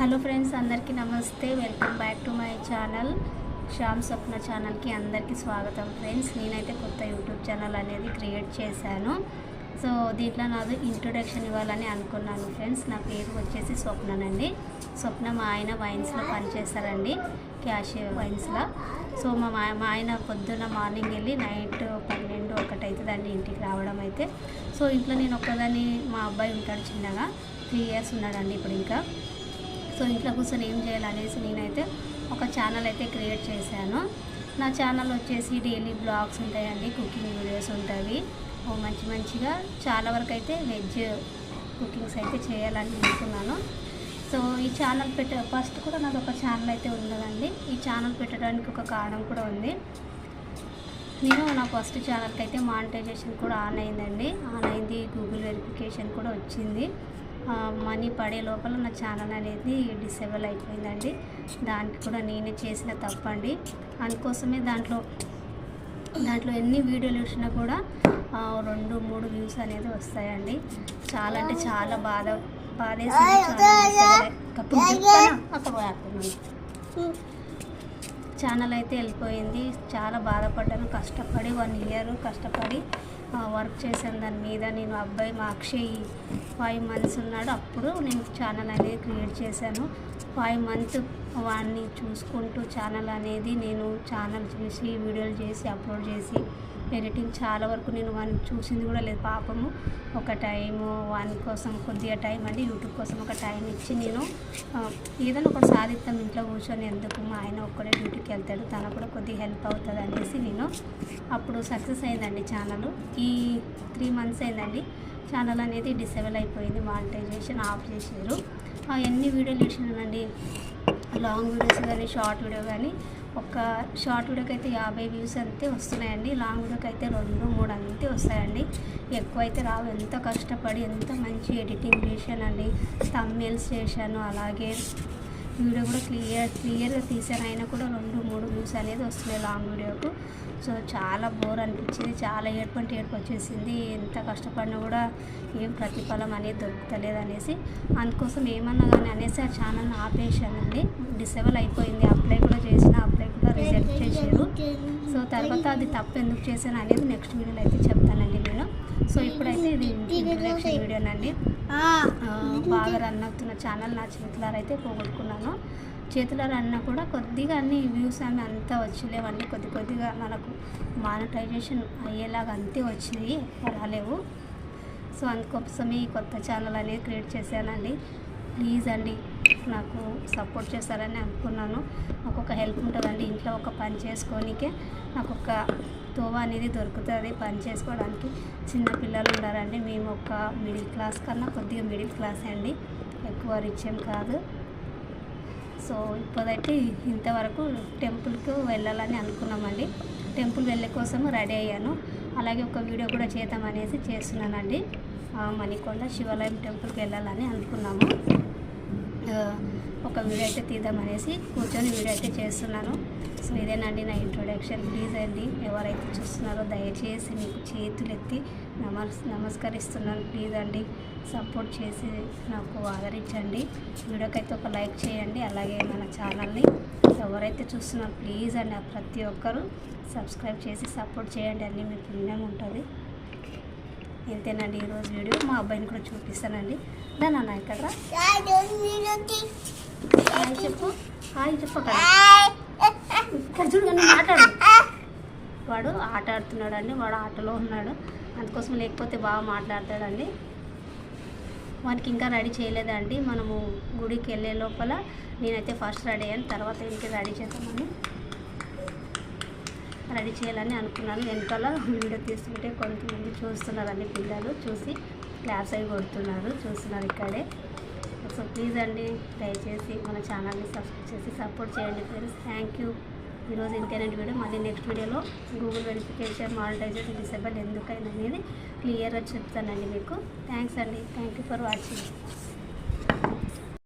Hello friends అందరికీ నమస్తే. Welcome back to my channel. Shyam Swapna ఛానల్కి అందరికీ స్వాగతం ఫ్రెండ్స్. నేనైతే కొత్త యూట్యూబ్ ఛానల్ అనేది క్రియేట్ చేశాను. సో దీంట్లో నాది ఇంట్రొడక్షన్ ఇవ్వాలని అనుకున్నాను ఫ్రెండ్స్. నా పేరు వచ్చేసి స్వప్ననండి. స్వప్న మా ఆయన వైన్స్లో పనిచేస్తారండి క్యాష్ వైన్స్లో. సో మా మా మా ఆయన పొద్దున్న మార్నింగ్ వెళ్ళి నైట్ పన్నెండు ఒకటి అవుతుందండి ఇంటికి రావడం అయితే. సో ఇంట్లో నేను ఒక్కదాన్ని మా అబ్బాయి ఉంటాడు చిన్నగా. త్రీ ఇయర్స్ ఉన్నాడండి ఇప్పుడు ఇంకా. సో ఇంట్లో కూర్చొని ఏం చేయాలనేసి నేనైతే ఒక ఛానల్ అయితే క్రియేట్ చేశాను. నా ఛానల్ వచ్చేసి డైలీ బ్లాగ్స్ ఉంటాయండి కుకింగ్ వీడియోస్ ఉంటాయి. ఓ మంచి మంచిగా చాలా వరకు అయితే వెజ్ కుకింగ్స్ అయితే చేయాలని అనుకున్నాను. సో ఈ ఛానల్ పెట్ట ఫస్ట్ కూడా నాకు ఒక ఛానల్ అయితే ఉన్నదండి. ఈ ఛానల్ పెట్టడానికి ఒక కారణం కూడా ఉంది. నేను నా ఫస్ట్ ఛానల్కి అయితే మానిటైజేషన్ కూడా ఆన్ అయిందండి. ఆన్ అయింది గూగుల్ వెరిఫికేషన్ కూడా వచ్చింది. మనీ పడే లోపల నా ఛానల్ అనేది డిసేబుల్ అయిపోయిందండి. దానికి కూడా నేనే చేసిన తప్పండి. అందుకోసమే దాంట్లో దాంట్లో ఎన్ని వీడియోలు చూసినా కూడా రెండు మూడు వ్యూస్ అనేది వస్తాయండి. చాలా అంటే చాలా బాధ బాధేసింది ఛానల్ అయితే వెళ్ళిపోయింది. చాలా బాధపడ్డాను. కష్టపడి వన్ ఇయర్ కష్టపడి వర్క్ చేశాను దాని మీద. నేను అబ్బాయి మా అక్షయ్ ఫైవ్ మంత్స్ ఉన్నాడు. అప్పుడు నేను ఛానల్ అనేది క్రియేట్ చేశాను. ఫైవ్ మంత్ వాడిని చూసుకుంటూ ఛానల్ అనేది నేను ఛానల్ చేసి వీడియోలు చేసి అప్లోడ్ చేసి ఎడిటింగ్ చాలా వరకు నేను వాడిని చూసింది కూడా లేదు పాపము. ఒక టైము వాని కోసం కొద్దిగా టైం అంటే యూట్యూబ్ కోసం ఒక టైం ఇచ్చి నేను ఏదైనా ఒకటి సాధిస్తాం ఇంట్లో కూర్చొని ఎందుకు మా ఆయన ఒక్కడే డ్యూటీకి వెళ్తాడు తన కూడా కొద్దిగా హెల్ప్ అవుతుంది అనేసి నేను అప్పుడు సక్సెస్ అయిందండి ఛానల్. ఈ త్రీ మంత్స్ అయిందండి. ఛానల్ అనేది డిసేబుల్ అయిపోయింది మానిటైజేషన్ ఆఫ్ చేశారు. ఎన్ని వీడియోలు చేసినానండి. లాంగ్ వీడియోస్ కానీ షార్ట్ వీడియో కానీ ఒక షార్ట్ వీడియోకి అయితే యాభై వ్యూస్ అంతే వస్తున్నాయండి. లాంగ్ వీడియోకి అయితే రెండు మూడు అంతే వస్తాయండి. ఎక్కువ అయితే రావు. ఎంత కష్టపడి ఎంత మంచి ఎడిటింగ్ చేశానండి. తమ్మెల్స్ చేశాను. అలాగే వీడియో కూడా క్లియర్ క్లియర్గా తీసాను అయినా కూడా రెండు మూడు వ్యూస్ అనేది వస్తున్నాయి లాంగ్ వీడియోకు. సో చాలా బోర్ అనిపించింది. చాలా ఏడుపంటే ఏడుపు వచ్చేసింది. ఎంత కష్టపడినా కూడా ఏం ప్రతిఫలం అనేది దొరుకుతలేదు అనేసి. అందుకోసం ఏమన్నా కానీ అనేసి ఆ ఛానల్ని ఆపేసానండి డిసేబుల్ అయిపోయింది. అప్లై కూడా చేసిన అప్లై చేశారు సో తర్వాత అది తప్పు ఎందుకు చేశాను అనేది నెక్స్ట్ వీడియోలో అయితే చెప్తానండి నేను. సో ఇప్పుడైతే ఇది ఇంట్రడక్షన్ వీడియోనండి. బాగా రన్ అవుతున్న ఛానల్ నా చేతులారా అయితే పోగొట్టుకున్నాను. చేతుల రన్ కూడా కొద్దిగా అన్ని వ్యూస్ అన్నీ అంతా వచ్చలేవండి కొద్ది కొద్దిగా మనకు మానిటైజేషన్ అయ్యేలాగా అంతే వచ్చినాయి. రాలేవు. సో అందుకోసమే ఈ కొత్త ఛానల్ అనేది క్రియేట్ చేశానండి. ప్లీజ్ అండి నాకు సపోర్ట్ చేస్తారని అనుకున్నాను. నాకు ఒక హెల్ప్ ఉంటుందండి. ఇంట్లో ఒక పని చేసుకోనికే నాకు ఒక తోవ అనేది దొరుకుతుంది పని చేసుకోవడానికి. చిన్న పిల్లలు ఉన్నారండి. మేము ఒక మిడిల్ క్లాస్ కన్నా కొద్దిగా మిడిల్ క్లాస్ అండి. ఎక్కువ రిచ్ ఏం కాదు. సో ఇప్పుడైతే ఇంతవరకు టెంపుల్కి వెళ్ళాలని అనుకున్నామండి. టెంపుల్ వెళ్ళే కోసం రెడీ అయ్యాను. అలాగే ఒక వీడియో కూడా చేద్దామనేసి చేస్తున్నానండి. మణికొండ శివాలయం టెంపుల్కి వెళ్ళాలని అనుకున్నాము. ఒక వీడియో అయితే తీద్దామనేసి కూర్చొని వీడియో అయితే చేస్తున్నాను. సో ఇదేనండి నా ఇంట్రొడక్షన్ ప్లీజ్ అండి ఎవరైతే చూస్తున్నారో దయచేసి మీకు చేతులు ఎత్తి నమస్ నమస్కరిస్తున్నాను. ప్లీజ్ అండి సపోర్ట్ చేసి నాకు ఆదరించండి. వీడియోకైతే ఒక లైక్ చేయండి. అలాగే మన ఛానల్ని ఎవరైతే చూస్తున్నారో ప్లీజ్ అండి ప్రతి ఒక్కరూ సబ్స్క్రైబ్ చేసి సపోర్ట్ చేయండి. అన్నీ మీకు పుణ్యం ఉంటుంది. ఇంతేనండి ఈరోజు వీడియో. మా అబ్బాయిని కూడా చూపిస్తానండి. దాని అన్న ఇక్కడ హాయ్ చెప్పు. హాయ్ చెప్పు ఇక్కడ చూడు మాట్లాడు. వాడు ఆట ఆడుతున్నాడు అండి వాడు ఆటలో ఉన్నాడు. అందుకోసం లేకపోతే బాగా మాట్లాడతాడండి. వానికి ఇంకా రెడీ చేయలేదండి. మనము గుడికి వెళ్ళే లోపల నేనైతే ఫస్ట్ రెడీ అయ్యాను. తర్వాత ఇంటికి రెడీ చేద్దామని. రెడీ చేయాలని అనుకున్నాను. వెనకాల వీడియో తీసుకుంటే కొంతమంది చూస్తున్నారండి పిల్లలు చూసి క్లాప్స్ అవి కొడుతున్నారు చూస్తున్నారు ఇక్కడే. సో ప్లీజ్ అండి దయచేసి మన ఛానల్ని సబ్స్క్రైబ్ చేసి సపోర్ట్ చేయండి ఫ్రెండ్స్. Thank you. ఈరోజు ఇంతేనండి వీడియో. మళ్ళీ నెక్స్ట్ వీడియోలో గూగుల్ వెరిఫికేషన్ మానిటైజేషన్ డిసేబుల్ ఎందుకైనా అనేది క్లియర్గా చెప్తానండి మీకు. థ్యాంక్స్ అండి. Thank you for watching.